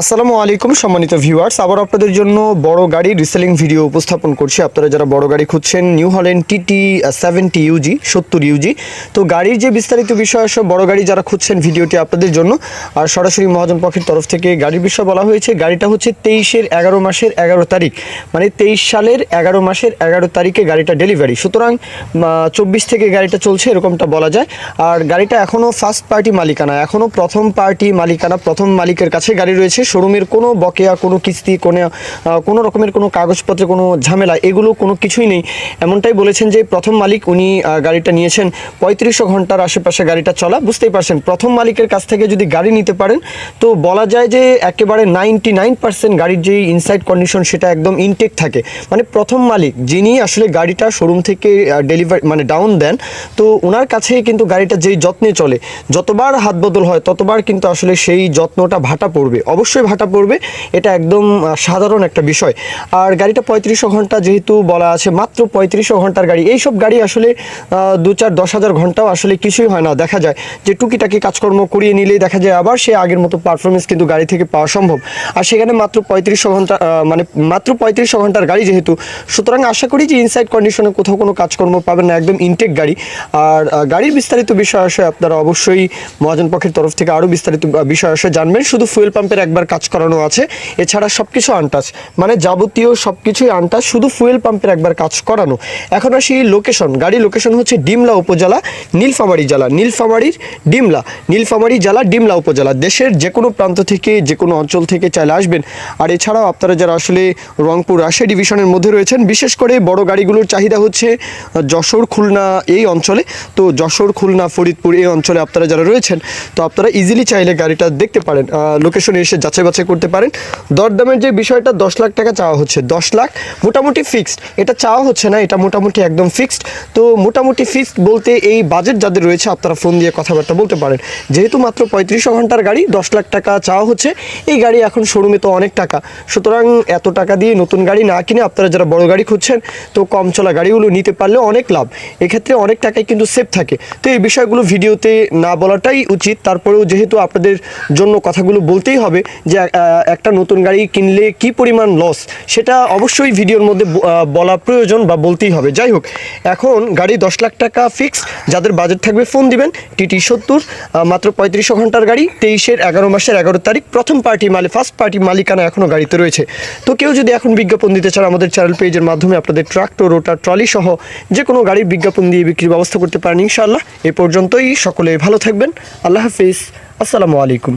আসসালামু আলাইকুম সম্মানিত ভিউয়ার্স। আবার আপনাদের জন্য বড় গাড়ি রিসেলিং ভিডিও উপস্থাপন করছি। আপনারা যারা বড় গাড়ি খুঁজছেন New Holland TT seventy UG সত্তর ইউজি তো গাড়ির যে বিস্তারিত বিষয় আসে, বড় গাড়ি যারা খুঁজছেন ভিডিওটি আপনাদের জন্য, আর সরাসরি মহাজন পক্ষের তরফ থেকে গাড়ির বিষয় বলা হয়েছে, গাড়িটা হচ্ছে তেইশের এগারো মাসের এগারো তারিখ মানে তেইশ সালের এগারো মাসের এগারো তারিখে গাড়িটা ডেলিভারি সুতরাং চব্বিশ থেকে গাড়িটা চলছে, এরকমটা বলা যায়। আর গাড়িটা এখনও ফার্স্ট পার্টি মালিকানা এখনও প্রথম পার্টি মালিকানা, প্রথম মালিকের কাছে গাড়ি রয়েছে। শোরুমের কোনো বকেয়া, কোনো কিস্তি, কোনো কোনো রকমের কোনো কাগজপত্রে, কোনো ঝামেলা, এগুলো কোনো কিছুই নেই। এমনটাই বলেছেন যে প্রথম মালিক উনি গাড়িটা নিয়েছেন। পঁয়ত্রিশশো ঘণ্টার আশেপাশে গাড়িটা চলা, বুঝতেই পারছেন। প্রথম মালিকের কাছ থেকে যদি গাড়ি নিতে পারেন, তো বলা যায় যে একেবারে নাইনটি নাইন পার্সেন্ট গাড়ির যেই ইনসাইড কন্ডিশন সেটা একদম ইনটেক থাকে। মানে প্রথম মালিক যিনি আসলে গাড়িটা শোরুম থেকে ডেলিভারি মানে ডাউন দেন, তো ওনার কাছেই কিন্তু গাড়িটা যেই যত্নে চলে, যতবার হাত বদল হয়, ততবার কিন্তু আসলে সেই যত্নটা ভাটা পড়বে। অবশ্যই ভাটা পড়বে। এটা একদম সাধারণ একটা বিষয়। আর গাড়িটা পঁয়ত্রিশশো ঘণ্টা যেহেতু বলা আছে, মাত্র পঁয়ত্রিশশো ঘণ্টার গাড়ি। এইসব গাড়ি আসলে দু চার দশ হাজার ঘন্টাও আসলে কিছুই হয় না। দেখা যায় যে টুকিটাকি কাজকর্ম করিয়ে নিলেই দেখা যায় আবার সে আগের মতো পারফরমেন্স কিন্তু গাড়ি থেকে পাওয়া সম্ভব। আর সেখানে মাত্র পঁয়ত্রিশশো ঘণ্টা মানে মাত্র পঁয়ত্রিশশো ঘণ্টার গাড়ি যেহেতু, সুতরাং আশা করি যে ইনসাইড কন্ডিশনে কোথাও কোনো কাজকর্ম পাবেন না, একদম ইনটেক গাড়ি। আর গাড়ির বিস্তারিত বিষয় আসে আপনারা অবশ্যই মহাজন পক্ষের তরফ থেকে আরও বিস্তারিত বিষয় আসে জানবেন। শুধু ফুয়েল পাম্পের একবার কাজ করানো আছে। এছাড়া সব কিছু আনটাচ মানে যাবতীয় সব কিছুই আনটাচ শুধু ফুয়েল পাম্পের একবার কাজ করানো। এখন আসি লোকেশন গাড়ি লোকেশন হচ্ছে ডিমলা উপজেলা, নীলফামারী জেলা। নীলফামারীর ডিমলা, নীলফামারী জেলা, ডিমলা উপজেলা। দেশের যে কোনো প্রান্ত থেকে যে কোনো অঞ্চল থেকে চাইলে আসবেন। আর এছাড়াও আপনারা যারা আসলে রংপুর রাজশাহী ডিভিশনের মধ্যে রয়েছেন, বিশেষ করে বড় গাড়িগুলোর চাহিদা হচ্ছে যশোর, খুলনা এই অঞ্চলে। তো যশোর, খুলনা, ফরিদপুর এই অঞ্চলে আপনারা যারা রয়েছেন, তো আপনারা ইজিলি চাইলে গাড়িটা দেখতে পারেন। লোকেশনে এসে যাচাই বাছাই করতে পারেন। দরদামের যে বিষয়টা, দশ লাখ টাকা চাওয়া হচ্ছে। দশ লাখ মোটামুটি ফিক্সড এটা চাওয়া হচ্ছে না, এটা মোটামুটি একদম ফিক্সড তো মোটামুটি ফিক্সড বলতে এই বাজেট যাদের রয়েছে, আপনারা ফোন দিয়ে কথাবার্তা বলতে পারেন। যেহেতু মাত্র পঁয়ত্রিশশো ঘণ্টার গাড়ি, দশ লাখ টাকা চাওয়া হচ্ছে। এই গাড়ি এখন শোরুমে তো অনেক টাকা। সুতরাং এত টাকা দিয়ে নতুন গাড়ি না কিনে আপনারা যারা বড় গাড়ি খুঁজছেন, তো কম চলা গাড়িগুলো নিতে পারলে অনেক লাভ। এক্ষেত্রে অনেক টাকাই কিন্তু সেভ থাকে। তো এই বিষয়গুলো ভিডিওতে না বলাটাই উচিত। তারপরেও যেহেতু আপনাদের জন্য কথাগুলো বলতেই হবে যে একটা নতুন গাড়ি কিনলে কি পরিমাণ লস সেটা অবশ্যই ভিডিওর মধ্যে বলা প্রয়োজন বা বলতেই হবে। যাই হোক, এখন গাড়ি দশ লাখ টাকা ফিক্স যাদের বাজেট থাকবে ফোন দিবেন টিটি সত্তর মাত্র পঁয়ত্রিশশো ঘণ্টার গাড়ি, তেইশের এগারো মাসের এগারো তারিখ, প্রথম পার্টি মালিক ফার্স্ট পার্টি মালিকানা এখনও গাড়িতে রয়েছে। তো কেউ যদি এখন বিজ্ঞাপন দিতে চান, আমাদের চ্যানেল পেজের মাধ্যমে আপনাদের ট্রাক্টর রোটার ট্রলি সহ যে কোনো গাড়ির বিজ্ঞাপন দিয়ে বিক্রির ব্যবস্থা করতে পারেন ইনশাআল্লাহ। এ পর্যন্তই, সকলে ভালো থাকবেন, আল্লাহ হাফিজ, আসসালামু আলাইকুম।